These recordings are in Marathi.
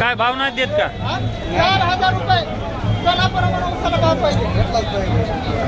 काय भाव नाही देत का? चार हजार रुपये. चला प्रमाणे उसाला भाव पाहिजे.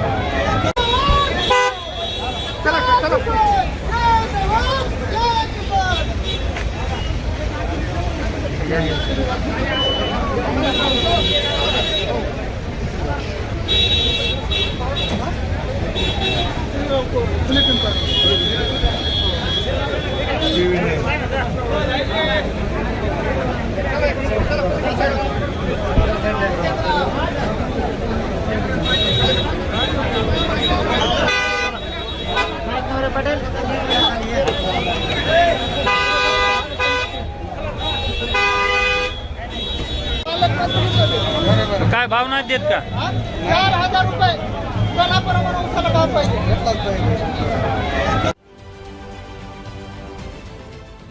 काय भाव नाही देत का? चार हजार रुपये. चला भाव पाहिजे.